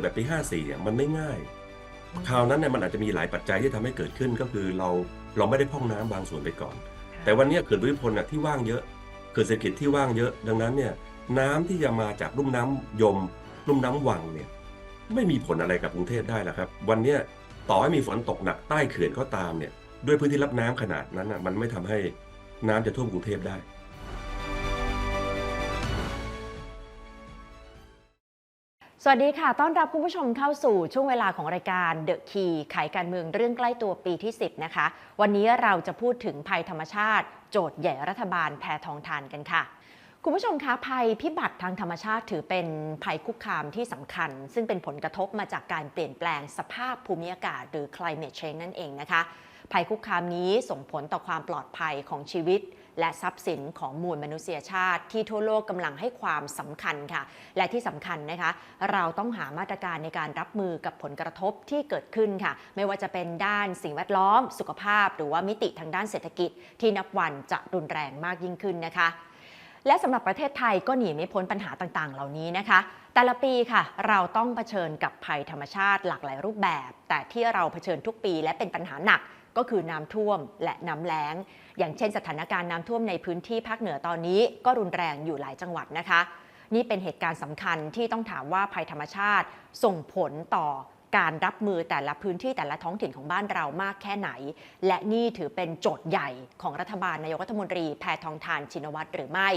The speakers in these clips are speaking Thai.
อกาสจะเกิดแบบปี 54เนี่ยมันไม่ง่าย คราวนั้นเนี่ยมันอาจจะมีหลายปัจจัยที่ทำให้เกิดขึ้นก็คือเราเราไม่ได้พร่องน้ำบางส่วนไปก่อน แต่วันเนี้ยเขื่อนภูมิพลน่ะที่ว่างเยอะเขื่อนเศรษฐกิจที่ว่างเยอะ ดังนั้นเนี่ยน้ำที่จะมาจากลุ่มน้ำยม ลุ่มน้ำวังเนี่ยไม่มีผลอะไรกับกรุงเทพได้แล้วครับ วันเนี้ยต่อให้มีฝนตกหนักใต้เขื่อนก็ตามเนี่ยด้วยพื้นที่รับน้ำขนาดนั้นน่ะมันไม่ทำให้น้ำจะท่วมกรุงเทพได้ สวัสดีค่ะ ต้อนรับคุณผู้ชมเข้าสู่ช่วงเวลาของรายการเดอะคีไขการเมืองเรื่องใกล้ตัวปีที่ 10 นะคะ วันนี้เราจะพูดถึงภัยธรรมชาติ โจทย์ใหญ่รัฐบาลแพทองทานกันค่ะ คุณผู้ชมคะภัยพิบัติทางธรรมชาติถือเป็นภัยคุกคามที่สำคัญ ซึ่งเป็นผลกระทบมาจากการเปลี่ยนแปลงสภาพภูมิอากาศ หรือ climate change นั่นเองนะคะ ภัยคุกคามนี้ส่งผลต่อความปลอดภัยของชีวิต และทรัพย์สินของมวลมนุษยชาติที่ทั่วโลกกำลังให้ความสำคัญค่ะ และที่สำคัญนะคะ เราต้องหามาตรการในการรับมือกับผลกระทบที่เกิดขึ้นค่ะ ไม่ว่าจะเป็นด้านสิ่งแวดล้อม สุขภาพ หรือว่ามิติทางด้านเศรษฐกิจที่นับวันจะรุนแรงมากยิ่งขึ้นนะคะ และสำหรับประเทศไทยก็หนีไม่พ้นปัญหาต่างๆ เหล่านี้นะคะ แต่ละปีค่ะ เราต้องเผชิญกับภัยธรรมชาติหลากหลายรูปแบบ แต่ที่เราเผชิญทุกปีและเป็นปัญหาหนักก็คือน้ำท่วมและน้ำแล้ง อย่างเช่นสถานการณ์น้ำท่วมในพื้นที่ภาคเหนือตอนนี้ก็รุนแรงอยู่หลายจังหวัดนะคะ นี่เป็นเหตุการณ์สำคัญที่ต้องถามว่าภัยธรรมชาติส่งผลต่อ การรับมือแต่ละพื้นที่แต่ละท้องถิ่นของบ้านเรามากแค่ไหน และนี่ถือเป็นโจทย์ใหญ่ของรัฐบาลนายกรัฐมนตรีแพทองทานชินวัตรหรือไม่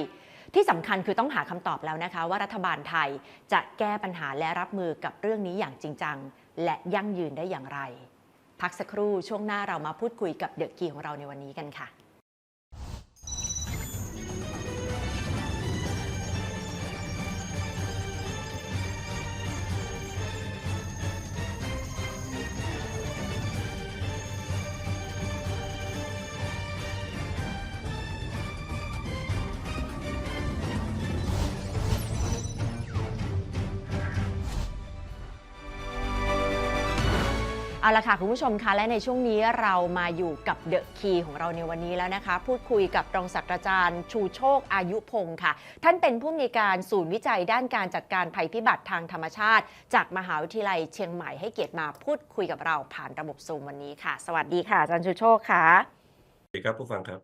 ที่สำคัญคือต้องหาคำตอบแล้วนะคะ ว่ารัฐบาลไทยจะแก้ปัญหาและรับมือกับเรื่องนี้อย่างจริงจัง และยั่งยืนได้อย่างไร พักสักครู่ช่วงหน้าเรามาพูดคุยกับเดอะกีของเราในวันนี้กันค่ะ เอาละค่ะคุณผู้ชมคะและในช่วงนี้เรามาอยู่กับเดอะคีของเราในวันนี้แล้วนะคะ พูดคุยกับรองศาสตราจารย์ ชูโชคอายุพงศ์ค่ะ ท่านเป็นผู้อำนวยการศูนย์วิจัยด้านการจัดการภัยพิบัติทางธรรมชาติ จากมหาวิทยาลัยเชียงใหม่ให้เกียรติมาพูดคุยกับเราผ่านระบบซูมวันนี้ค่ะ สวัสดีค่ะอาจารย์ชูโชคค่ะสวัสดีครับผู้ฟังครับ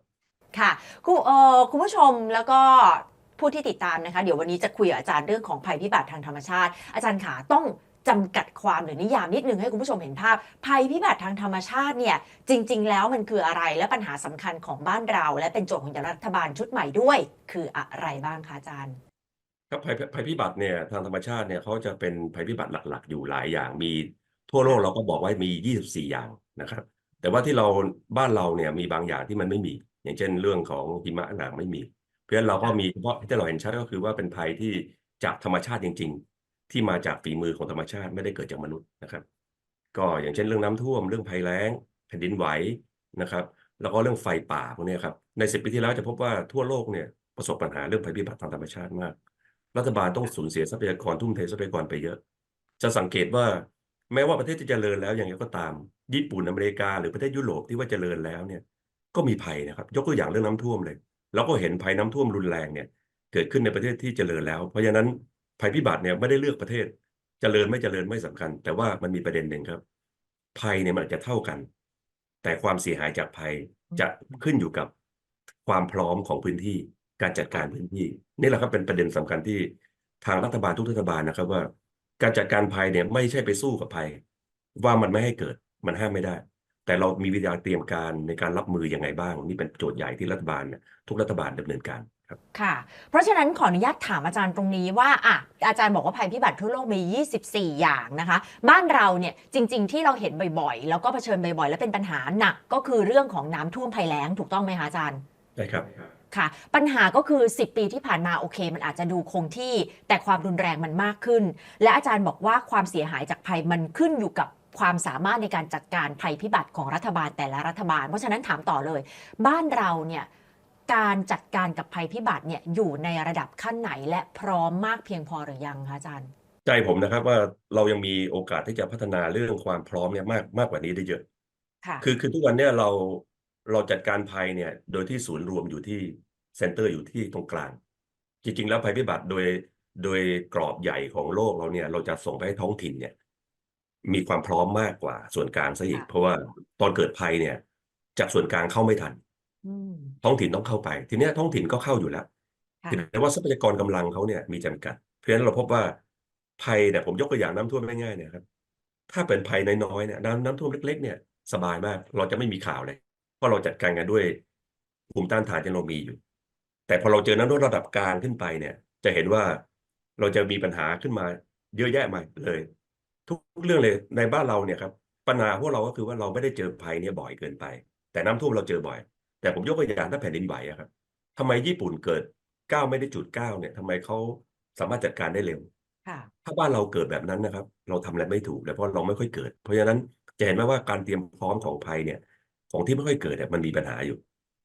ค่ะคุณเอ่อคุณผู้ชมแล้วก็ผู้ที่ติดตามนะคะ เดี๋ยววันนี้จะคุยกับอาจารย์เรื่องของภัยพิบัติทางธรรมชาติ อาจารย์ขาต้อง จำกัดความหรือนิยามนิดนึงให้คุณผู้ชมเห็นภาพ ภัยพิบัติทางธรรมชาติเนี่ยจริง ๆ แล้วมันคืออะไรและปัญหาสำคัญของบ้านเรา และเป็นโจทย์ของรัฐบาลชุดใหม่ด้วย คืออะไรบ้างคะอาจารย์ครับภัยภัยพิบัติเนี่ยทางธรรมชาติเนี่ยเขาจะเป็นภัยพิบัติหลัก ๆ อยู่หลายอย่างมีทั่วโลกเราก็บอกว่ามี 24 อย่างนะครับ แต่ว่าที่เราบ้านเราเนี่ยมีบางอย่างที่มันไม่มี อย่างเช่นเรื่องของหิมะหนาไม่มี เพราะฉะนั้นเราก็มีเฉพาะที่เราเห็นชัดก็คือว่าเป็นภัยที่จากธรรมชาติจริง ๆ ที่มาจากฝีมือของธรรมชาติไม่ได้เกิดจากมนุษย์นะครับ ก็อย่างเช่นเรื่องน้ำท่วม เรื่องภัยแล้ง แผ่นดินไหวนะครับ แล้วก็เรื่องไฟป่าพวกนี้ครับในสิบปีที่แล้วจะพบว่าทั่วโลกเนี่ยประสบปัญหาเรื่องภัยพิบัติทางธรรมชาติมาก รัฐบาลต้องสูญเสียทรัพยากรทุ่มเททรัพยากรไปเยอะ จะสังเกตว่าแม้ว่าประเทศที่เจริญแล้วอย่างไรก็ตาม ญี่ปุ่นอเมริกา หรือประเทศยุโรปที่ว่าเจริญแล้วเนี่ยก็มีภัยนะครับ ยกตัวอย่างเรื่องน้ำท่วมเลยเราก็เห็นภัยน้ำท่วมรุนแรงเนี่ยเกิดขึ้นในประเทศที่เจริญแล้ว เพราะฉะนั้น ภัยพิบัติเนี่ยไม่ได้เลือกประเทศเจริญไม่เจริญไม่สำคัญ แต่ว่ามันมีประเด็นหนึ่งครับ ภัยเนี่ยมันอาจจะเท่ากัน แต่ความเสียหายจากภัยจะขึ้นอยู่กับความพร้อมของพื้นที่การจัดการพื้นที่ นี่แหละครับเป็นประเด็นสำคัญที่ทางรัฐบาลทุกรัฐบาลนะครับว่า การจัดการภัยเนี่ยไม่ใช่ไปสู้กับภัย ว่ามันไม่ให้เกิดมันห้ามไม่ได้ แต่เรามีวิธีการเตรียมการในการรับมือยังไงบ้างนี่เป็นโจทย์ใหญ่ที่รัฐบาลเนี่ยทุกรัฐบาลดำเนินการ ครับค่ะ เพราะฉะนั้นขออนุญาตถามอาจารย์ตรงนี้ว่าอะอาจารย์บอกว่าภัยพิบัติทั่วโลกมี 24 อย่างนะคะ บ้านเราเนี่ยจริง ๆ ที่เราเห็นบ่อยๆ แล้วก็เผชิญบ่อยๆ และเป็นปัญหาหนักก็คือเรื่องของน้ำท่วมภัยแล้งถูกต้องไหมคะอาจารย์ใช่ครับค่ะ ปัญหาก็คือ 10 ปีที่ผ่านมาโอเค มันอาจจะดูคงที่ แต่ความรุนแรงมันมากขึ้น และอาจารย์บอกว่าความเสียหายจากภัยมันขึ้นอยู่กับความสามารถในการจัดการภัยพิบัติของรัฐบาลแต่ละรัฐบาล เพราะฉะนั้นถามต่อเลย บ้านเราเนี่ย การจัดการกับภัยพิบัติเนี่ยอยู่ในระดับขั้นไหน และพร้อมมากเพียงพอหรือยังคะอาจารย์ ใจผมนะครับว่าเรายังมีโอกาสที่จะพัฒนาเรื่องความพร้อมเนี่ยมากมากกว่านี้ได้เยอะ ค่ะ คือคือทุกวันเนี่ยเราเราจัดการภัยเนี่ยโดยที่ศูนย์รวมอยู่ที่เซ็นเตอร์อยู่ที่ตรงกลาง จริง ๆ แล้วภัยพิบัติโดยโดยกรอบใหญ่ของโลกเราเนี่ย เราจะส่งไปให้ท้องถิ่นเนี่ย มีความพร้อมมากกว่าส่วนกลางซะอีก ค่ะ เพราะว่าตอนเกิดภัยเนี่ย จากส่วนกลางเข้าไม่ทันอืม ท้องถิ่นต้องเข้าไป ทีเนี้ยท้องถิ่นก็เข้าอยู่แล้วค่ะแต่ว่าทรัพยากรกำลังเขาเนี่ยมีจำกัด เพราะฉะนั้นเราพบว่าภัยเนี่ยผมยกตัวอย่างน้ำท่วมง่ายๆเนี่ยครับ ถ้าเป็นภัยน้อยๆเนี่ยน้ำน้ำท่วมเล็ก ๆ เนี่ยสบายมาก เราจะไม่มีข่าวเลย เพราะเราจัดการกันด้วยภูมิต้านทานที่เรามีอยู่ แต่พอเราเจอน้ำท่วมระดับกลางขึ้นไปเนี่ย จะเห็นว่าเราจะมีปัญหาขึ้นมาเยอะแยะมาเลย ทุกเรื่องเลยในบ้านเราเนี่ยครับปัญหาพวกเราก็คือว่าเราไม่ได้เจอภัยเนี่ยบ่อยเกินไป แต่น้ำท่วมเราเจอบ่อย แต่ผมยกตัวอย่างถ้าแผ่นดินไหวอะครับทำไมญี่ปุ่นเกิดเก้าไม่ได้จุดเก้าเนี่ยทำไมเขาสามารถจัดการได้เร็วค่ะถ้าบ้านเราเกิดแบบนั้นนะครับ เราทำอะไรไม่ถูกเลยเพราะเราไม่ค่อยเกิด เพราะฉะนั้นจะเห็นไหมว่าการเตรียมพร้อมของภัยเนี่ย ของที่ไม่ค่อยเกิดเนี่ยมันมีปัญหาอยู่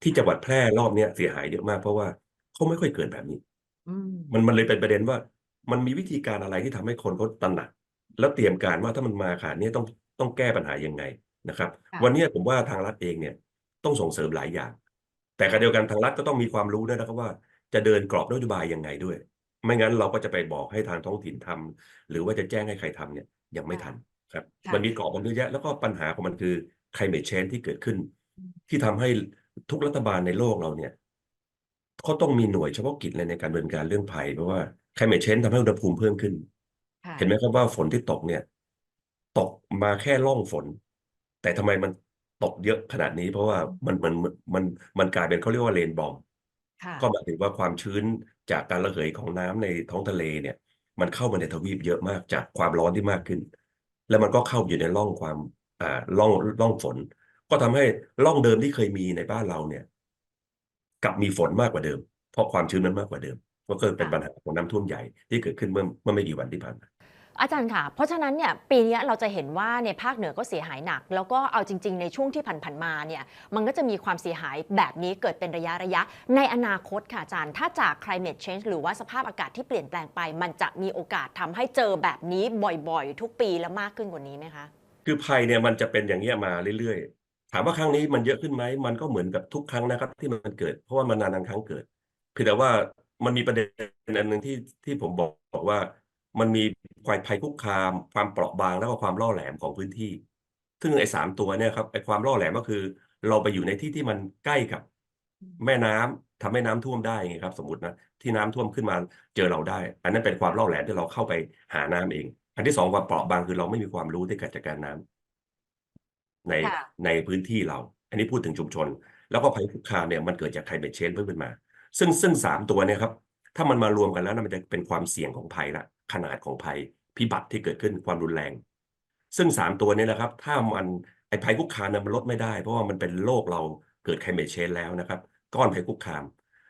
ที่จังหวัดแพร่รอบเนี้ยเสียหายเยอะมากเพราะว่าเขาไม่ค่อยเกิดแบบนี้อืมมันมันเลยเป็นประเด็นว่า มันมีวิธีการอะไรที่ทำให้คนเขาตระหนัก แล้วเตรียมการว่าถ้ามันมาขนาดนี้ต้องต้องแก้ปัญหายังไงนะครับค่ะวันเนี้ยผมว่าทางรัฐเองเนี่ย ต้องส่งเสริมหลายอย่าง แต่ขณะเดียวกันทางรัฐก็ต้องมีความรู้ด้วยนะครับว่า จะเดินกรอบนโยบายยังไงด้วย ไม่งั้นเราก็จะไปบอกให้ทางท้องถิ่นทำหรือว่าจะแจ้งให้ใครทำเนี่ยยังไม่ทันครับค่ะมันมีกรอบมันเยอะแยะแล้วก็ปัญหาของมันคือ climate change ที่เกิดขึ้นอืมที่ทำให้ทุกรัฐบาลในโลกเราเนี่ยเขาต้องมีหน่วยเฉพาะกิจเลยในการดำเนินการเรื่องภัยเพราะว่า climate change ทำให้อุณหภูมิเพิ่มขึ้นค่ะเห็นไหมครับว่าฝนที่ตกเนี่ย ตกมาแค่ร่องฝน แต่ทำไมมัน ตกเยอะขนาดนี้ เพราะว่ามันมันมันมันมันกลายเป็นเขาเรียกว่าเรนบอมค่ะก็หมายถึงว่าความชื้นจากการระเหยของน้ำในท้องทะเลเนี่ย มันเข้ามาในทวีปเยอะมากจากความร้อนที่มากขึ้น แล้วมันก็เข้าอยู่ในร่องความอ่าร่องร่องฝน ก็ทำให้ร่องเดิมที่เคยมีในบ้านเราเนี่ยกลับมีฝนมากกว่าเดิม เพราะความชื้นมันมากกว่าเดิม ก็เกิดเป็นปัญหาของน้ำท่วมใหญ่ที่เกิดขึ้นเมื่อเมื่อไม่กี่วันที่ผ่านมา อาจารย์ค่ะ เพราะฉะนั้นเนี่ยปีนี้เราจะเห็นว่าในภาคเหนือก็เสียหายหนัก แล้วก็เอาจริง ๆ ในช่วงที่ผ่านๆมาเนี่ยมันก็จะมีความเสียหายแบบนี้เกิดเป็นระยะระยะ ในอนาคตค่ะอาจารย์ ถ้าจาก climate change หรือว่าสภาพอากาศที่เปลี่ยนแปลงไป มันจะมีโอกาสทำให้เจอแบบนี้บ่อยๆ ทุกปีและมากขึ้นกว่านี้ไหมคะคือภัยเนี่ยมันจะเป็นอย่างเงี้มาเรื่อยๆ ถามว่าครั้งนี้มันเยอะขึ้นไหมมันก็เหมือนกับทุกครั้งนะครับที่มันเกิด เพราะว่ามันนานๆครั้งเกิดเพียงแต่ว่ามันมีประเด็นอันหนึ่งที่ที่ผมบอกบอกว่า มันมีความภัยคุกคาม ความเปราะบางแล้วก็ความล่อแหลมของพื้นที่ ซึ่งไอ้สามตัวเนี่ยครับไอ้ความล่อแหลมก็คือ เราไปอยู่ในที่ที่มันใกล้กับแม่น้ำทำให้น้ำท่วมได้ไงครับ สมมตินะที่น้ำท่วมขึ้นมาเจอเราได้ อันนั้นเป็นความล่อแหลมที่เราเข้าไปหาน้ำเอง อันที่สองความเปราะบางคือเราไม่มีความรู้ในการจัดการน้ำในค่ะในพื้นที่เรา อันนี้พูดถึงชุมชน แล้วก็ภัยคุกคามเนี่ยมันเกิดจาก climate change เพิ่มขึ้นมา ซึ่งซึ่งสามตัวเนี่ยครับถ้ามันมารวมกันแล้วนะมันจะเป็นความเสี่ยงของภัยละ ขนาดของภัยพิบัติที่เกิดขึ้นความรุนแรง ซึ่งสามตัวเนี้นะครับ ถ้ามันไอ้ภัยคุกคามเนี่ยมันลดไม่ได้ เพราะว่ามันเป็นโลกเราเกิด climate change แล้วนะครับ ก้อนภัยคุกคาม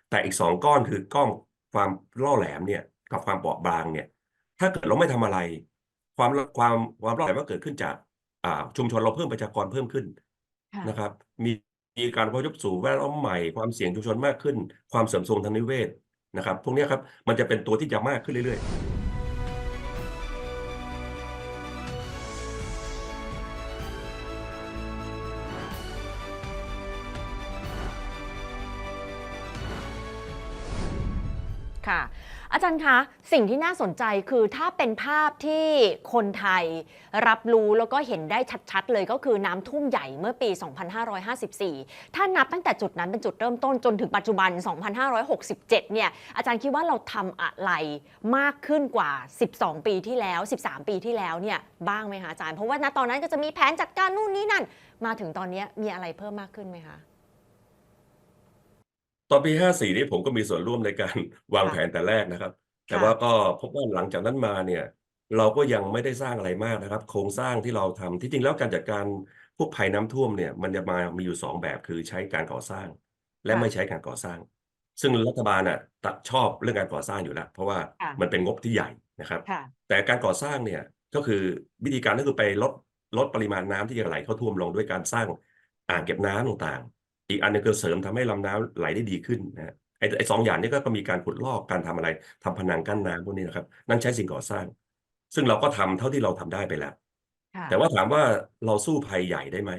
แต่อีกสองก้อนคือก้อนความล่อแหลมเนี่ยกับความเปราะบางเนี่ยถ้าเกิดเราไม่ทำอะไร ความความความล่อแหลมก็เกิดขึ้นจากอ่าชุมชนเราเพิ่มประชากรเพิ่มขึ้นค่ะนะครับ มีมีการอพยพสู่แวดล้อมใหม่ความเสี่ยงชุมชนมากขึ้น ความเสื่อมโทรมทางนิเวศนะครับ พวกเนี้ยครับมันจะเป็นตัวที่จะมากขึ้นเรื่อยๆ อาจารย์คะ สิ่งที่น่าสนใจคือถ้าเป็นภาพที่คนไทยรับรู้แล้วก็เห็นได้ชัดๆ เลยก็คือน้ำท่วมใหญ่เมื่อปี 2554 ถ้านับตั้งแต่จุดนั้นเป็นจุดเริ่มต้นจนถึงปัจจุบัน 2567 เนี่ย อาจารย์คิดว่าเราทำอะไรมากขึ้นกว่า 12 ปีที่แล้ว 13 ปีที่แล้วเนี่ยบ้างไหมคะอาจารย์ เพราะว่าณตอนนั้นก็จะมีแผนจัดการนู่นนี่นั่น มาถึงตอนนี้มีอะไรเพิ่มมากขึ้นไหมคะ ตอนปี 54 นี่ผมก็มีส่วนร่วมในการ วางค่ะ แผนแต่แรกนะครับ แต่ค่ะ ว่าก็พบว่าหลังจากนั้นมาเนี่ย เราก็ยังไม่ได้สร้างอะไรมากนะครับ โครงสร้างที่เราทำที่จริงแล้วการจัดการพวกภัยน้ำท่วมเนี่ย มันจะมามีอยู่สองแบบคือใช้การก่อสร้าง และค่ะ ไม่ใช้การก่อสร้าง ซึ่งรัฐบาลอะตะชอบเรื่องการก่อสร้างอยู่แล้ว เพราะว่าค่ะ มันเป็นงบที่ใหญ่นะครับ ค่ะ แต่การก่อสร้างเนี่ยก็คือวิธีการก็คือไปลดลดปริมาณน้ำที่จะไหลเข้าท่วมลงด้วยการสร้างอ่างเก็บน้ำต่างๆ อีกอันหนึงคือเสริมทำให้ลำน้ำไหลได้ดีขึ้นนะฮะไอ้ไอ้สองอย่างนี้ก็ก็มีการขุดลอกการทำอะไรทำผนังกั้นน้ำพวกนี้นะครับ นั่นใช้สิ่งก่อสร้าง ซึ่งเราก็ทำเท่าที่เราทำได้ไปแล้วค่ะแต่ว่าถามว่าเราสู้ภัยใหญ่ได้ไหม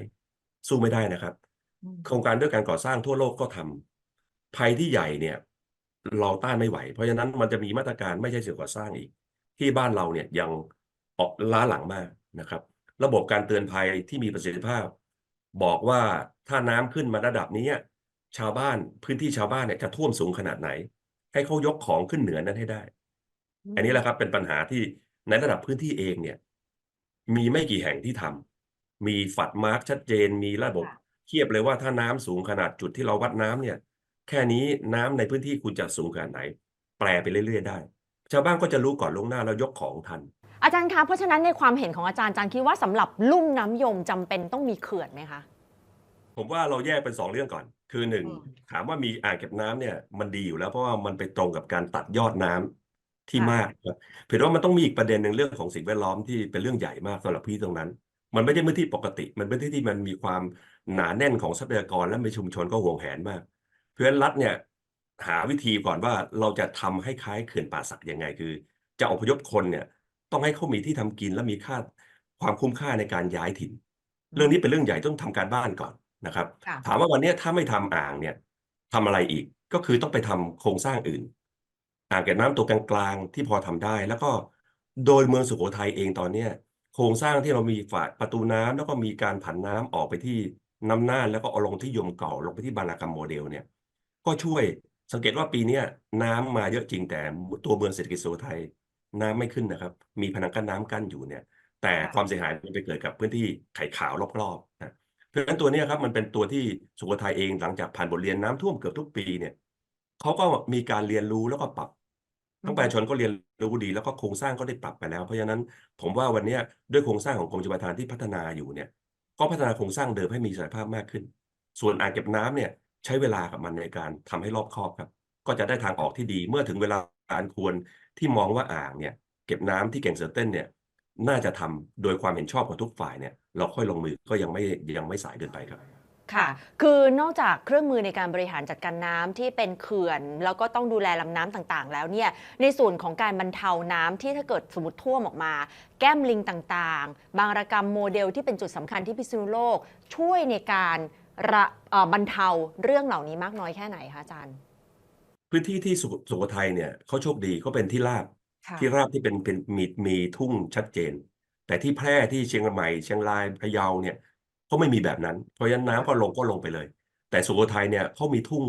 สู้ไม่ได้นะครับอืมโครงการด้วยการก่อสร้างทั่วโลกก็ทำภัยที่ใหญ่เนี่ย เราต้านไม่ไหว เพราะฉะนั้นมันจะมีมาตรการไม่ใช่สิ่งก่อสร้างอีก ที่บ้านเราเนี่ยยังออกล้าหลังมากนะครับ ระบบการเตือนภัยที่มีประสิทธิภาพ บอกว่าถ้าน้ำขึ้นมาระดับนี้ชาวบ้านพื้นที่ชาวบ้านเนี่ยจะท่วมสูงขนาดไหน ให้เขายกของขึ้นเหนือนั้นให้ได้ อันนี้แหละครับเป็นปัญหาที่ในระดับพื้นที่เองเนี่ย มีไม่กี่แห่งที่ทำมีฝัดมาร์กชัดเจนมีระบบค่ะเทียบเลยว่าถ้าน้ำสูงขนาดจุดที่เราวัดน้ำเนี่ย แค่นี้น้ำในพื้นที่คุณจะสูงขนาดไหน แปลไปเรื่อยๆได้ ชาวบ้านก็จะรู้ก่อนล่วงหน้าแล้วยกของทัน อาจารย์คะเพราะฉะนั้นในความเห็นของอาจารย์อาจารย์คิดว่าสำหรับลุ่มน้ำยมจำเป็นต้องมีเขื่อนไหมคะผมว่าเราแยกเป็นสองเรื่องก่อน คือหนึ่งอืมถามว่ามีอ่างเก็บน้ำเนี่ยมันดีอยู่แล้วเพราะว่ามันไปตรงกับการตัดยอดน้ำที่ค่ะมากครับเพียงแต่ว่ามันต้องมีอีกประเด็นหนึ่งเรื่องของสิ่งแวดล้อมที่เป็นเรื่องใหญ่มากสำหรับพี่ตรงนั้น มันไม่ใช่พื้นที่ปกติ มันเป็นพื้นที่ที่มันมีความหนาแน่นของทรัพยากรและมีชุมชนก็ห่วงแหนมาก เพราะฉะนั้นรัฐเนี่ยหาวิธีก่อนว่าเราจะทำให้คล้ายเขื่อนป่าสักยังไงคือ จะอพยพคนเนี่ย ต้องให้เขามีที่ทำกินและมีค่าความคุ้มค่าในการย้ายถิ่น เรื่องนี้เป็นเรื่องใหญ่ต้องทำการบ้านก่อนนะครับค่ะถามว่าวันนี้ถ้าไม่ทำอ่างเนี่ยทำอะไรอีกก็คือต้องไปทำโครงสร้างอื่น อ่างเก็บน้ำตัวกลางๆที่พอทำได้ แล้วก็โดยเมืองสุโขทัยเองตอนเนี้ยโครงสร้างที่เรามีฝาประตูน้ำแล้วก็มีการผันน้ำออกไปที่น้ำน่านแล้วก็เอาลงที่ยมเก่าลงไปที่บางระกำโมเดลเนี่ย ก็ช่วยสังเกตว่าปีเนี้ยน้ำมาเยอะจริงแต่ตัวเมืองเศรษฐกิจสุโขทัย น้ำไม่ขึ้นนะครับ มีพนังกั้นน้ำกั้นอยู่เนี่ย แต่ค่ะความเสียหายมันไปเกิดกับพื้นที่ไข่ขาวรอบๆนะเพราะฉะนั้นตัวเนี้ยครับมันเป็นตัวที่สุโขทัยเองหลังจากผ่านบทเรียนน้ำท่วมเกือบทุกปีเนี่ยเขาก็มีการเรียนรู้แล้วก็ปรับทั้งประชาชนก็เรียนรู้ดีแล้วก็โครงสร้างก็ได้ปรับไปแล้ว เพราะฉะนั้นผมว่าวันเนี้ยด้วยโครงสร้างของกรมชลประทานที่พัฒนาอยู่เนี่ย ก็พัฒนาโครงสร้างเดิมให้มีศักยภาพมากขึ้น ส่วนอ่างเก็บน้ำเนี่ยใช้เวลากับมันในการทำให้รอบคอบครับ ก็จะได้ทางออกที่ดีเมื่อถึงเวลาอันควร ที่มองว่าอ่างเนี่ยเก็บน้ำที่เก่งเซอร์เต้นเนี่ยน่าจะทำโดยความเห็นชอบของทุกฝ่ายเนี่ยเราค่อยลงมือก็ยังไม่ยังไม่สายเกินไปครับค่ะ คือนอกจากเครื่องมือในการบริหารจัดการน้ำที่เป็นเขื่อน แล้วก็ต้องดูแลลำน้ำต่างๆ แล้วเนี่ยในส่วนของการบรรเทาน้ำที่ถ้าเกิดสมมติท่วมออกมา แก้มลิงต่างๆ บางระกรรมโมเดลที่เป็นจุดสำคัญที่พิษณุโลก ช่วยในการบรรเทาเรื่องเหล่านี้มากน้อยแค่ไหนคะอาจารย์ พื้นที่ที่สุสุโขทัยเนี่ยเขาโชคดีเขาเป็นที่ราบค่ะที่ราบที่เป็นเป็นมีมีทุ่งชัดเจน แต่ที่แพร่ที่เชียงใหม่เชียงรายพะเยาเนี่ยเขาไม่มีแบบนั้น เพราะฉะนั้นน้ำก็ลงก็ลงไปเลย แต่สุโขทัยเนี่ยเขามีทุ่ง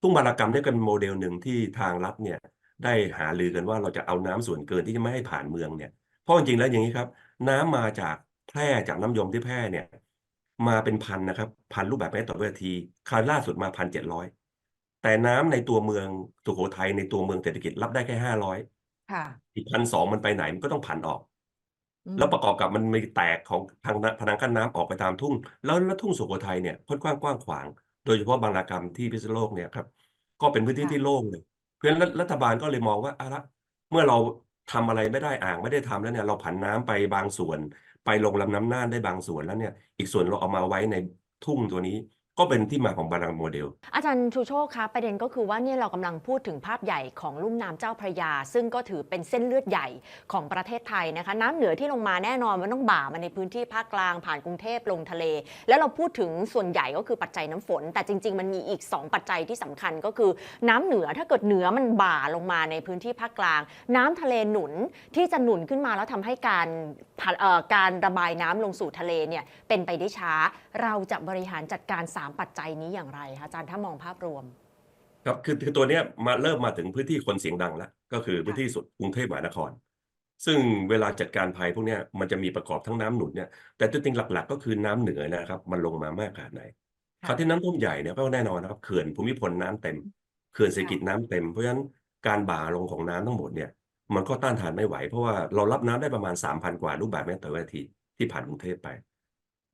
ทุ่งบารกรรมได้เป็นโมเดลหนึ่งที่ทางรัฐเนี่ยได้หารือกันว่าเราจะเอาน้ำส่วนเกินที่จะไม่ให้ผ่านเมืองเนี่ยเพราะจริงๆแล้วอย่างนี้ครับ น้ำมาจากแพร่จากน้ำยมที่แพร่เนี่ย มาเป็นพันนะครับ พันรูปแบบเมตรต่อวินาทีคราวล่าสุดมาพันเจ็ดร้อย แต่น้ำในตัวเมืองสุโขทัยในตัวเมืองเศรษฐกิจรับได้แค่ห้าร้อยค่ะอีกพันสองมันไปไหนมันก็ต้องผันออกอืมแล้วประกอบกับมันมีแตกของทางน้ำพนังกั้นน้ำออกไปตามทุ่ง แล้วแล้วทุ่งสุโขทัยเนี่ยค่อนข้างกว้างขวาง โดยเฉพาะบางระกรรมที่พิษณุโลกเนี่ยครับ ก็เป็นพื้นที่ค่ะที่โล่งเลย เพราะฉะนั้นรัฐรัฐบาลก็เลยมองว่าอะละเมื่อเราทำอะไรไม่ได้อ่างไม่ได้ทำแล้วเนี่ยเราผันน้ำไปบางส่วน ไปลงลำน้ำน่านได้บางส่วนแล้วเนี่ย อีกส่วนเราเอามาไว้ในทุ่งตัวนี้ ก็เป็นที่มาของบารังโมเดล อาจารย์ชูโชคคะประเด็นก็คือว่าเนี่ยเรากำลังพูดถึงภาพใหญ่ของลุ่มน้ำเจ้าพระยา ซึ่งก็ถือเป็นเส้นเลือดใหญ่ของประเทศไทยนะคะ น้ำเหนือที่ลงมาแน่นอนมันต้องบ่ามาในพื้นที่ภาคกลางผ่านกรุงเทพลงทะเล แล้วเราพูดถึงส่วนใหญ่ก็คือปัจจัยน้ำฝน แต่จริง ๆ มันมีอีก 2 ปัจจัยที่สำคัญก็คือ น้ำเหนือถ้าเกิดเหนือมันบ่าลงมาในพื้นที่ภาคกลาง น้ำทะเลหนุนที่จะหนุนขึ้นมาแล้วทำให้การผ่านเอ่อการระบายน้ำลงสู่ทะเลเนี่ยเป็นไปได้ช้า เราจะบริหารจัดการ3 ปัจจัยนี้อย่างไรคะอาจารย์ถ้ามองภาพรวม ครับคือคือตัวเนี้ยมาเริ่มมาถึงพื้นที่คนเสียงดังแล้วก็คือพื้นที่สุดกรุงเทพมหานคร ซึ่งเวลาจัดการภัยพวกเนี้ยมันจะมีประกอบทั้งน้ำหนุนเนี่ยแต่ตัวจริงหลัก ๆ ก็คือน้ำเหนือนะครับ มันลงมามากขนาดไหนค่ะคราวที่น้ำท่วมใหญ่เนี่ยก็แน่นอนนะครับเขื่อนภูมิพลน้ำเต็มเขื่อนเศรษฐกิจน้ำเต็มเพราะฉะนั้นการบ่าลงของน้ำทั้งหมดเนี่ยมันก็ต้านทานไม่ไหว เพราะว่าเรารับน้ำได้ประมาณ 3,000 กว่าลูกบาศก์เมตรต่อวินาทีที่ผ่านกรุงเทพไป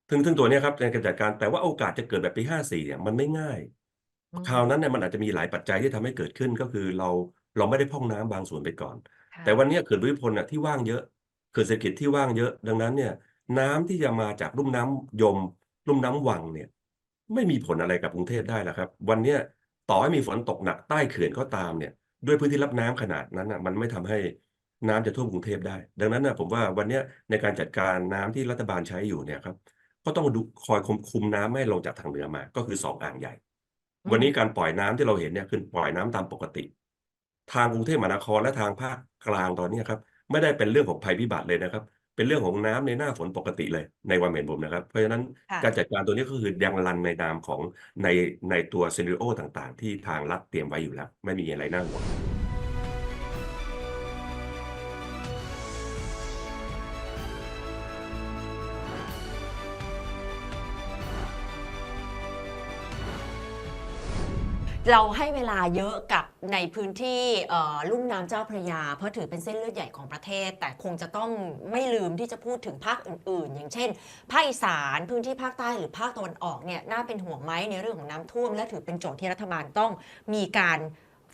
ซึ่งซึ่งตัวเนี้ยครับในการจัดการแต่ว่าโอกาสจะเกิดแบบปี54เนี่ยมันไม่ง่ายอืมคราวนั้นเนี่ยมันอาจจะมีหลายปัจจัยที่ทำให้เกิดขึ้นก็คือเราเราไม่ได้พร่องน้ำบางส่วนไปก่อนค่ะแต่วันเนี้ยเขื่อนภูมิพลน่ะที่ว่างเยอะเขื่อนเศรษฐกิจที่ว่างเยอะ ดังนั้นเนี่ย น้ำที่จะมาจากลุ่มน้ำยม ลุ่มน้ำวังเนี่ย ไม่มีผลอะไรกับกรุงเทพได้แล้วครับ วันเนี้ยต่อให้มีฝนตกหนักใต้เขื่อนก็ตามเนี่ย ด้วยพื้นที่รับน้ำขนาดนั้นน่ะมันไม่ทำให้น้ำจะท่วมกรุงเทพได้ ดังนั้นน่ะผมว่าวันเนี้ยในการจัดการน้ำที่รัฐบาลใช้อยู่เนี่ยครับ ก็ต้องดูคอยคุมคุมน้ำไม่ให้ลงจากทางเหนือมา ก็คือสองอ่างใหญ่อืมวันนี้การปล่อยน้ำที่เราเห็นเนี่ยคือปล่อยน้ำตามปกติ ทางกรุงเทพมหานครและทางภาคกลางตอนนี้ครับ ไม่ได้เป็นเรื่องของภัยพิบัติเลยนะครับ เป็นเรื่องของน้ำในหน้าฝนปกติเลยในความเห็นผมนะครับ เพราะฉะนั้นค่ะการจัดการตัวนี้ก็คือยังรันในนามของในในตัวซีนิโอต่างๆ ที่ทางรัฐเตรียมไว้อยู่แล้ว ไม่มีอะไรน่าห่วง เราให้เวลาเยอะกับในพื้นที่ลุ่มน้ำเจ้าพระยา เพราะถือเป็นเส้นเลือดใหญ่ของประเทศ แต่คงจะต้องไม่ลืมที่จะพูดถึงภาคอื่น ๆ อย่างเช่นภาคอีสานพื้นที่ภาคใต้หรือภาคตะวันออกเนี่ยน่าเป็นห่วงไหมในเรื่องของน้ำท่วม และถือเป็นโจทย์ที่รัฐบาลต้องมีการ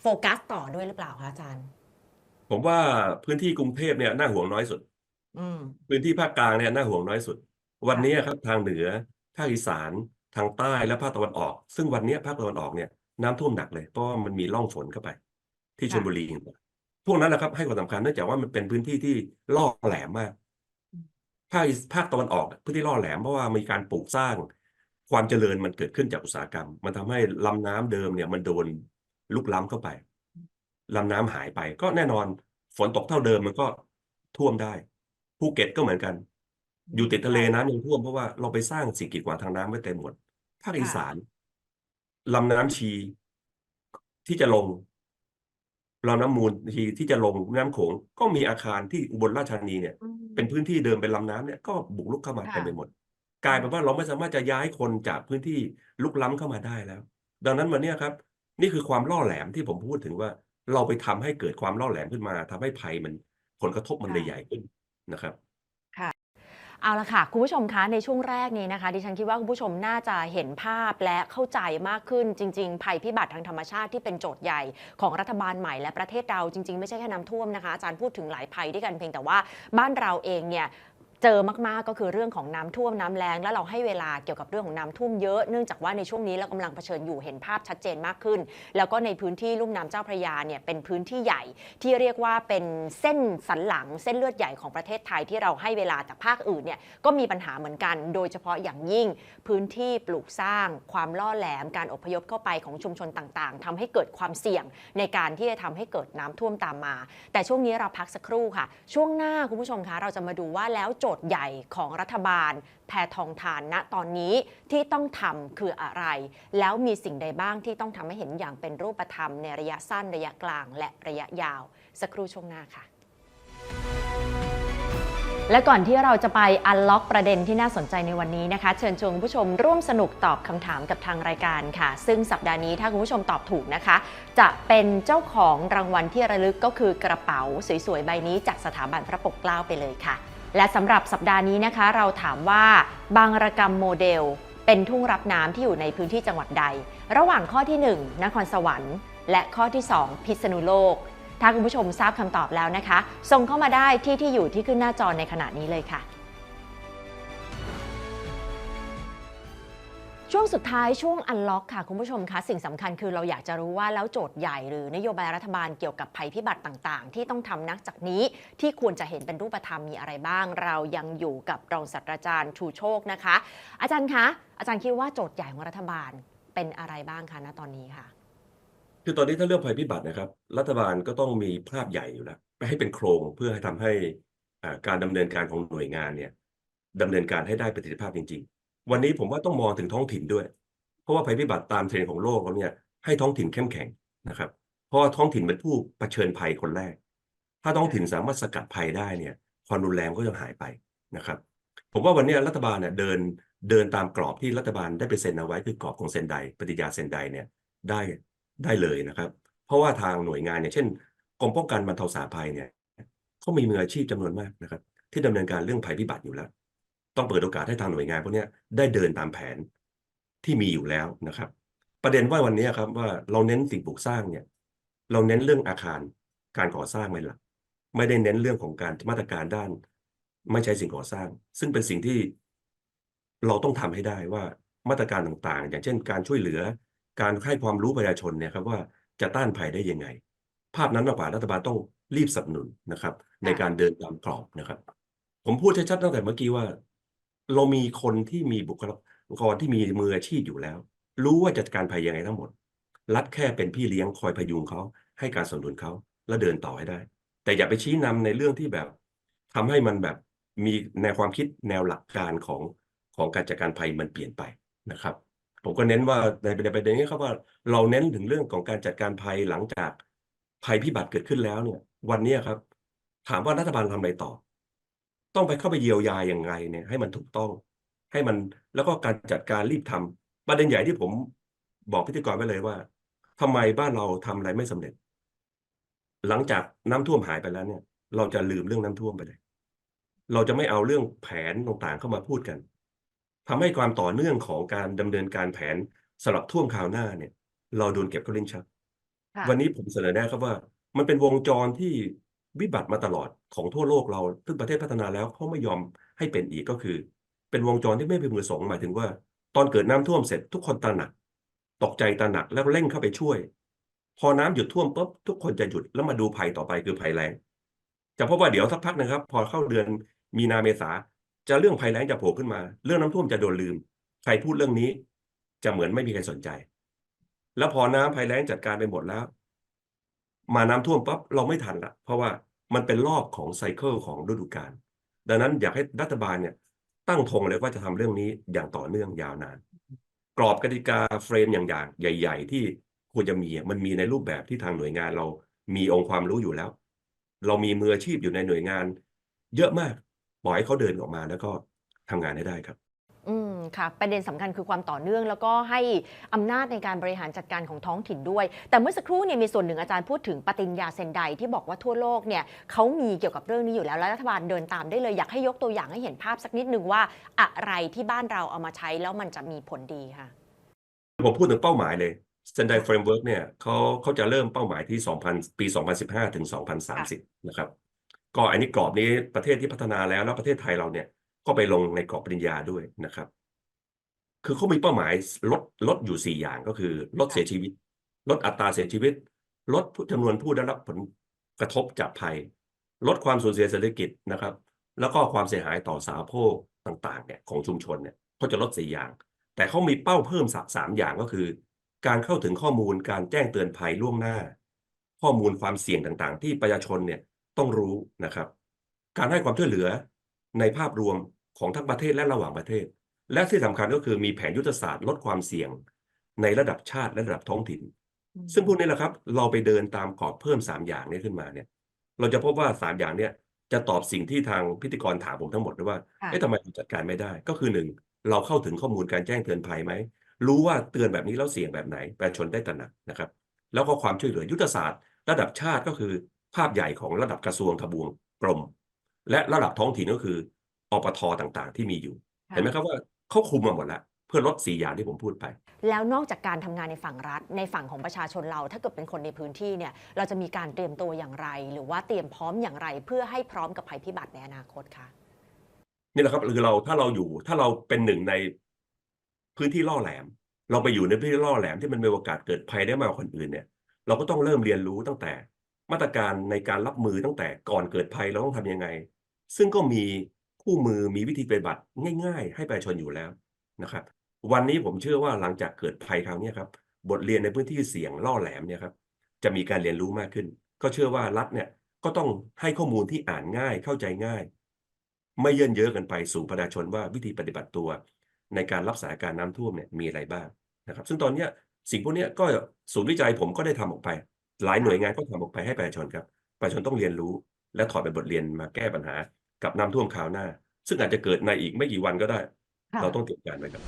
โฟกัสต่อด้วยหรือเปล่าคะอาจารย์ ผมว่าพื้นที่กรุงเทพเนี่ยน่าห่วงน้อยสุดพื้นที่ภาคกลางเนี่ยน่าห่วงน้อยสุด วันนี้ครับทางเหนือภาคอีสานทางใต้และภาคตะวันออก ซึ่งวันนี้ภาคตะวันออกเนี่ย น้ำท่วมหนักเลยเพราะว่ามันมีร่องฝนเข้าไป ที่ชลบุรีพวกนั้นแหละครับให้ความสำคัญเนื่องจากว่ามันเป็นพื้นที่ที่ล่อแหลมมากภาคอีสภาคตะวันออกพื้นที่ล่อแหลมเพราะว่ามีการปลูกสร้าง ความเจริญมันเกิดขึ้นจากอุตสาหกรรม มันทำให้ลำน้ำเดิมเนี่ยมันโดนลุกล้ำเข้าไปลำน้ำหายไป ก็แน่นอนฝนตกเท่าเดิมมันก็ท่วมได้ภูเก็ตก็เหมือนกัน อยู่ติดทะเลน้ำยังท่วมเพราะว่าเราไปสร้างสิ่งกีดขวางทางน้ำไว้เต็มหมดภาคอีสาน ลำน้ำชีที่จะลงลำน้ำมูลชีที่จะลงแม่น้ำโขงก็มีอาคารที่อุบลราชธานีเนี่ย เป็นพื้นที่เดิมเป็นลำน้ำเนี่ยก็บุกรุกเข้ามาค่ะ เต็มไปหมด กลายเป็นว่าเราไม่สามารถจะย้ายคนจากพื้นที่ลุกล้ำเข้ามาได้แล้ว ดังนั้นวันเนี้ยครับ นี่คือความล่อแหลมที่ผมพูดถึงว่า เราไปทำให้เกิดความล่อแหลมขึ้นมาทำให้ภัยมันผลกระทบมันเลยใหญ่ขึ้นนะครับ เอาละค่ะ คุณผู้ชมคะในช่วงแรกนี้นะคะ ดิฉันคิดว่าคุณผู้ชมน่าจะเห็นภาพและเข้าใจมากขึ้นจริง ๆ ภัยพิบัติทางธรรมชาติที่เป็นโจทย์ใหญ่ของรัฐบาลใหม่และประเทศเราจริง ๆ ไม่ใช่แค่น้ำท่วมนะคะอาจารย์พูดถึงหลายภัยด้วยกันเพียงแต่ว่าบ้านเราเองเนี่ย เจอมากๆก็คือเรื่องของน้ำท่วมน้ำแล้งแล้วเราให้เวลาเกี่ยวกับเรื่องของน้ำท่วมเยอะเนื่องจากว่าในช่วงนี้เรากำลังเผชิญอยู่เห็นภาพชัดเจนมากขึ้น แล้วก็ในพื้นที่ลุ่มน้ำเจ้าพระยาเนี่ยเป็นพื้นที่ใหญ่ที่เรียกว่าเป็นเส้นสันหลังเส้นเลือดใหญ่ของประเทศไทยที่เราให้เวลาแต่ภาคอื่นเนี่ยก็มีปัญหาเหมือนกัน โดยเฉพาะอย่างยิ่งพื้นที่ปลูกสร้าง ความล่อแหลมการอพยพเข้าไปของชุมชนต่างๆทำให้เกิดความเสี่ยงในการที่จะทำให้เกิดน้ำท่วมตามมา แต่ช่วงนี้เราพักสักครู่ค่ะ ช่วงหน้าคุณผู้ชมคะเราจะมาดูว่าแล้วโจทย์ใหญ่ของรัฐบาล แพทองทานณตอนนี้ที่ต้องทำคืออะไร แล้วมีสิ่งใดบ้างที่ต้องทำให้เห็นอย่างเป็นรูปธรรมในระยะสั้นระยะกลางและระยะยาว สักครู่ช่วงหน้าค่ะและก่อนที่เราจะไปอันล็อกประเด็นที่น่าสนใจในวันนี้นะคะ เชิญชวนผู้ชมร่วมสนุกตอบคำถามกับทางรายการค่ะ ซึ่งสัปดาห์นี้ถ้าคุณผู้ชมตอบถูกนะคะ จะเป็นเจ้าของรางวัลที่ระลึกก็คือกระเป๋าสวยๆใบนี้จากสถาบันพระปกเกล้าไปเลยค่ะ และสำหรับสัปดาห์นี้นะคะ เราถามว่าบางระกรรมโมเดล เป็นทุ่งรับน้ำที่อยู่ในพื้นที่จังหวัดใด ระหว่างข้อที่ 1 นครสวรรค์ และข้อที่ 2 พิษณุโลก ถ้าคุณผู้ชมทราบคำตอบแล้วนะคะ ส่งเข้ามาได้ที่ที่อยู่ที่ขึ้นหน้าจอในขณะนี้เลยค่ะ ช่วงสุดท้ายช่วงอันล็อกค่ะ คุณผู้ชมคะสิ่งสำคัญคือเราอยากจะรู้ว่าแล้วโจทย์ใหญ่หรือนโยบายรัฐบาลเกี่ยวกับภัยพิบัติต่าง ๆ ที่ต้องทำนักจากนี้ที่ควรจะเห็นเป็นรูปธรรมมีอะไรบ้าง เรายังอยู่กับรองศาสตราจารย์ชูโชคนะคะ อาจารย์คะอาจารย์คิดว่าโจทย์ใหญ่ของรัฐบาลเป็นอะไรบ้างคะณตอนนี้ค่ะ คือตอนนี้ถ้าเรื่องภัยพิบัตินะครับ รัฐบาลก็ต้องมีภาพใหญ่อยู่แล้วไปให้เป็นโครงเพื่อให้ทำให้การดำเนินการของหน่วยงานเนี่ยดำเนินการให้ได้ประสิทธิภาพจริงๆ วันนี้ผมว่าต้องมองถึงท้องถิ่นด้วย เพราะว่าภัยพิบัติตามเทรนด์ของโลกเขาเนี่ยให้ท้องถิ่นเข้มแข็งนะครับ เพราะว่าท้องถิ่นเป็นผู้เผชิญภัยคนแรก ถ้าท้องถิ่นสามารถสกัดภัยได้เนี่ย ความรุนแรงก็จะหายไปนะครับ ผมว่าวันนี้รัฐบาลเนี่ยเดินเดินตามกรอบที่รัฐบาลได้ไปเซ็นเอาไว้คือกรอบของเซนไดปฏิญาเซนไดเนี่ยได้ได้เลยนะครับ เพราะว่าทางหน่วยงานเนี่ยเช่นกรมป้องกันบรรเทาสาภัยเนี่ยเขามีมืออาชีพจำนวนมากนะครับ ที่ดำเนินการเรื่องภัยพิบัติอยู่แล้ว ต้องเปิดโอกาสให้ทางหน่วยงานพวกนี้ได้เดินตามแผนที่มีอยู่แล้วนะครับ ประเด็นว่าวันนี้ครับว่าเราเน้นสิ่งปลูกสร้างเนี่ย เราเน้นเรื่องอาคารการก่อสร้างเป็นหลักไม่ได้เน้นเรื่องของการมาตรการด้าน ไม่ใช้สิ่งก่อสร้าง ซึ่งเป็นสิ่งที่เราต้องทำให้ได้ว่ามาตรการต่างๆ อย่างเช่น การช่วยเหลือ การให้ความรู้ประชาชนเนี่ยครับว่าจะต้านภัยได้ยังไง ภาพนั้นมากกว่ารัฐบาลต้องรีบสนับสนุนนะครับ ในการเดินตามกรอบนะครับ ผมพูดชัดๆตั้งแต่เมื่อกี้ว่า เรามีคนที่มีบุคลากรที่มีมืออาชีพอยู่แล้ว รู้ว่าจัดการภัยยังไงทั้งหมด รัฐแค่เป็นพี่เลี้ยงคอยพยุงเขาให้การสนับสนุนเขาแล้วเดินต่อให้ได้ แต่อย่าไปชี้นำในเรื่องที่แบบทำให้มันแบบมีแนวความคิดแนวหลักการของของการจัดการภัยมันเปลี่ยนไปนะครับ ผมก็เน้นว่าในในประเด็นนี้ครับว่าเราเน้นถึงเรื่องของการจัดการภัยหลังจากภัยพิบัติเกิดขึ้นแล้วเนี่ย วันนี้ครับ ถามว่ารัฐบาลทำอะไรต่อ ต้องไปเข้าไปเยียวยาอย่างไรเนี่ย ให้มันถูกต้อง ให้มันแล้วก็การจัดการรีบทำประเด็นใหญ่ที่ผมบอกพิธีกรไว้เลยว่าทำไมบ้านเราทำอะไรไม่สำเร็จ หลังจากน้ำท่วมหายไปแล้วเนี่ย เราจะลืมเรื่องน้ำท่วมไปเลย เราจะไม่เอาเรื่องแผนต่างๆเข้ามาพูดกันทำให้ความต่อเนื่องของการดำเนินการแผนสำหรับท่วมคราวหน้าเนี่ย เราโดนเก็บเข้าลิ้นชักค่ะวันนี้ผมเสนอแนะครับว่า มันเป็นวงจรที่ วิบัติมาตลอดของทั่วโลกเราซึ่งประเทศพัฒนาแล้วเขาไม่ยอมให้เป็นอีกก็คือ เป็นวงจรที่ไม่เป็นมือสองหมายถึงว่า ตอนเกิดน้ำท่วมเสร็จทุกคนตระหนัก ตกใจตระหนักแล้วเร่งเข้าไปช่วย พอน้ำหยุดท่วมปุ๊บทุกคนจะหยุดแล้วมาดูภัยต่อไปคือภัยแล้งจะพบว่าเดี๋ยวสักพักนะครับ พอเข้าเดือนมีนาเมษาจะเรื่องภัยแล้งจะโผล่ขึ้นมา เรื่องน้ำท่วมจะโดนลืม ใครพูดเรื่องนี้ จะเหมือนไม่มีใครสนใจ แล้วพอน้ำภัยแล้งจัดการไปหมดแล้ว มาน้ำท่วมปั๊บเราไม่ทันละเพราะว่า มันเป็นรอบของไซเคิลของฤดูกาลดังนั้นอยากให้รัฐบาลเนี่ยตั้งธงเลยว่าจะทำเรื่องนี้อย่างต่อเนื่องยาวนาน กรอบกติกาเฟรมอย่างใหญ่ ๆ ที่ควรจะมีมันมีในรูปแบบที่ทางหน่วยงานเรามีองค์ความรู้อยู่แล้ว เรามีมืออาชีพอยู่ในหน่วยงาน เยอะมากปล่อยให้เขาเดินออกมาแล้วก็ทำงานให้ได้ครับ อืมค่ะ ประเด็นสำคัญคือความต่อเนื่อง แล้วก็ให้อำนาจในการบริหารจัดการของท้องถิ่นด้วย แต่เมื่อสักครู่เนี่ยมีส่วนหนึ่งอาจารย์พูดถึงปฏิญญาเซนไดที่บอกว่าทั่วโลกเนี่ยเขามีเกี่ยวกับเรื่องนี้อยู่แล้วและรัฐบาลเดินตามได้เลยอยากให้ยกตัวอย่างให้เห็นภาพสักนิดนึงว่าอะไรที่บ้านเราเอามาใช้แล้วมันจะมีผลดีค่ะผมพูดถึงเป้าหมายเลย Sendai Framework เนี่ยเขาเขาจะเริ่มเป้าหมายที่ 2000 ปี 2015 ถึง 2030 นะครับ ก็อันนี้กรอบนี้ประเทศที่พัฒนาแล้วแล้วประเทศไทยเราเนี่ย ก็ไปลงในกรอบปริญญาด้วยนะครับ คือเขามีเป้าหมายลดลดอยู่4อย่างก็คือ ลดเสียชีวิต ลดอัตราเสียชีวิต ลดจำนวนผู้ได้รับผลกระทบจากภัย ลดความสูญเสียเศรษฐกิจนะครับ แล้วก็ความเสียหายต่อสาโภคต่างๆเนี่ยของชุมชนเนี่ยเขาจะลด4อย่าง แต่เขามีเป้าเพิ่มสักสามอย่างก็คือ การเข้าถึงข้อมูลการแจ้งเตือนภัยล่วงหน้า ข้อมูลความเสี่ยงต่างๆ ที่ประชาชนเนี่ยต้องรู้นะครับ การให้ความช่วยเหลือในภาพรวม ของทั้งประเทศและระหว่างประเทศ และที่สำคัญก็คือมีแผนยุทธศาสตร์ลดความเสี่ยง ในระดับชาติและระดับท้องถิ่น ซึ่งพวกนี้แหละครับ เราไปเดินตามกรอบเพิ่มสามอย่างนี้ขึ้นมาเนี่ย เราจะพบว่าสามอย่างเนี่ยจะตอบสิ่งที่ทางพิธีกรถามผมทั้งหมดเลยว่าค่ะเอ๊ะทำไมเราจัดการไม่ได้ ก็คือหนึ่งเราเข้าถึงข้อมูลการแจ้งเตือนภัยไหมรู้ว่าเตือนแบบนี้แล้วเสี่ยงแบบไหนประชาชนได้ตระหนักนะครับ แล้วก็ความช่วยเหลือยุทธศาสตร์ ระดับชาติก็คือ ภาพใหญ่ของระดับกระทรวงทบวงกรม และระดับท้องถิ่นก็คือ อปทต่างๆ ที่มีอยู่ค่ะเห็นไหมครับว่าเขาคุมมาหมดแล้วเพื่อลดสี่อย่างที่ผมพูดไป แล้วนอกจากการทำงานในฝั่งรัฐ ในฝั่งของประชาชนเรา ถ้าเกิดเป็นคนในพื้นที่เนี่ย เราจะมีการเตรียมตัวอย่างไร หรือว่าเตรียมพร้อมอย่างไร เพื่อให้พร้อมกับภัยพิบัติในอนาคตคะนี่แหละครับคือเราถ้าเราอยู่ถ้าเราเป็นหนึ่งในพื้นที่ล่อแหลม เราไปอยู่ในพื้นที่ล่อแหลมที่มันมีโอกาสเกิดภัยได้มากกว่าคนอื่นเนี่ย เราก็ต้องเริ่มเรียนรู้ตั้งแต่ มาตรการในการรับมือตั้งแต่ก่อนเกิดภัยเราต้องทำยังไง ซึ่งก็มี คู่มือมีวิธีปฏิบัติง่าย ๆ ให้ประชาชนอยู่แล้วนะครับ วันนี้ผมเชื่อว่าหลังจากเกิดภัยคราวนี้ครับบทเรียนในพื้นที่เสี่ยงล่อแหลมเนี่ยครับจะมีการเรียนรู้มากขึ้น ก็เชื่อว่ารัฐเนี่ยก็ต้องให้ข้อมูลที่อ่านง่ายเข้าใจง่าย ไม่เยินเยอะกันไปสู่ประชาชนว่าวิธีปฏิบัติตัว ในการรับสถานการณ์น้ำท่วมเนี่ยมีอะไรบ้างนะครับ ซึ่งตอนนี้สิ่งพวกนี้ก็ศูนย์วิจัยผมก็ได้ทำออกไป หลายหน่วยงานก็ทำออกไปให้ประชาชนครับประชาชนต้องเรียนรู้ และถอดเป็นบทเรียนมาแก้ปัญหา กับน้ำท่วมคราวหน้า ซึ่งอาจจะเกิดในอีกไม่กี่วันก็ได้ค่ะเราต้องเตรียมการไว้ครับ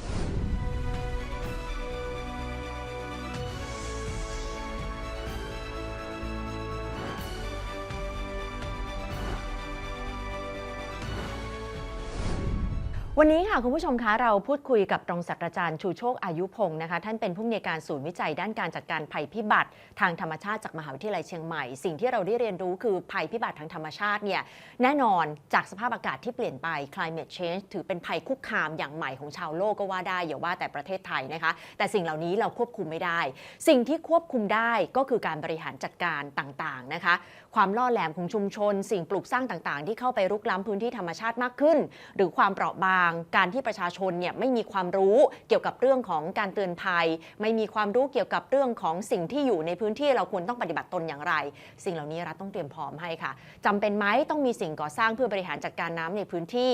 วันนี้ค่ะคุณผู้ชมคะเราพูดคุยกับรองศาสตราจารย์ชูโชคอายุพงศ์นะคะ ท่านเป็นผู้อำนวยการศูนย์วิจัยด้านการจัดการภัยพิบัติ ทางธรรมชาติจากมหาวิทยาลัยเชียงใหม่ สิ่งที่เราได้เรียนรู้คือภัยพิบัติทางธรรมชาติเนี่ยแน่นอนจากสภาพอากาศที่เปลี่ยนไป climate change ถือเป็นภัยคุกคามอย่างใหม่ของชาวโลกก็ว่าได้อย่าว่าแต่ประเทศไทยนะคะ แต่สิ่งเหล่านี้เราควบคุมไม่ได้ สิ่งที่ควบคุมได้ก็คือการบริหารจัดการต่างๆนะคะ ความล่อแหลมของชุมชน สิ่งปลูกสร้างต่างๆ ที่เข้าไปรุกล้ำพื้นที่ธรรมชาติมากขึ้น หรือความเปราะบางการที่ประชาชนเนี่ยไม่มีความรู้เกี่ยวกับเรื่องของการเตือนภัย ไม่มีความรู้เกี่ยวกับเรื่องของสิ่งที่อยู่ในพื้นที่เราควรต้องปฏิบัติตนอย่างไร สิ่งเหล่านี้รัฐต้องเตรียมพร้อมให้ค่ะจำเป็นไหมต้องมีสิ่งก่อสร้างเพื่อบริหารจัดการน้ำในพื้นที่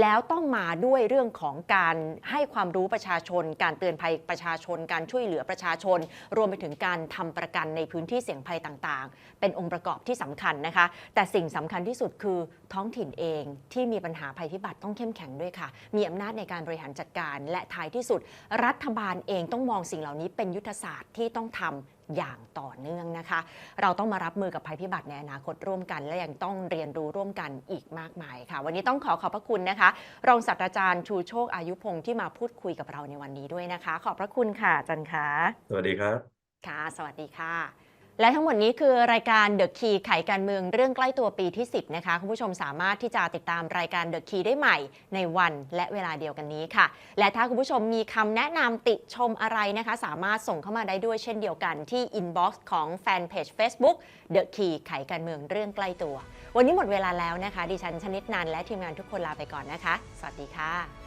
แล้วต้องมาด้วยเรื่องของการให้ความรู้ประชาชน การเตือนภัยประชาชน การช่วยเหลือประชาชน รวมไปถึงการทำประกันในพื้นที่เสี่ยงภัยต่างๆ เป็นองค์ประกอบที่สำคัญนะคะ แต่สิ่งสำคัญที่สุดคือท้องถิ่นเองที่มีปัญหาภัยพิบัติต้องเข้มแข็งด้วยค่ะมีอำนาจในการบริหารจัดการ และท้ายที่สุด รัฐบาลเองต้องมองสิ่งเหล่านี้เป็นยุทธศาสตร์ที่ต้องทำอย่างต่อเนื่องนะคะ เราต้องมารับมือกับภัยพิบัติในอนาคตร่วมกัน และยังต้องเรียนรู้ร่วมกันอีกมากมายค่ะ วันนี้ต้องขอขอบพระคุณนะคะ รองศาสตราจารย์ชูโชคอายุพงศ์ที่มาพูดคุยกับเราในวันนี้ด้วยนะคะ ขอบพระคุณค่ะอาจันคะสวัสดีครับ ค่ะ สวัสดีค่ะ และทั้งหมดนี้คือรายการ The Key ไขการเมืองเรื่องใกล้ตัวปีที่ 10 นะคะ คุณผู้ชมสามารถที่จะติดตามรายการ The Key ได้ใหม่ในวันและเวลาเดียวกันนี้ค่ะ และถ้าคุณผู้ชมมีคำแนะนำติชมอะไรนะคะ สามารถส่งเข้ามาได้ด้วยเช่นเดียวกันที่ inbox ของแฟนเพจ Facebook The Key ไขการเมืองเรื่องใกล้ตัว วันนี้หมดเวลาแล้วนะคะ ดิฉันชนิดนันท์และทีมงานทุกคนลาไปก่อนนะคะ สวัสดีค่ะ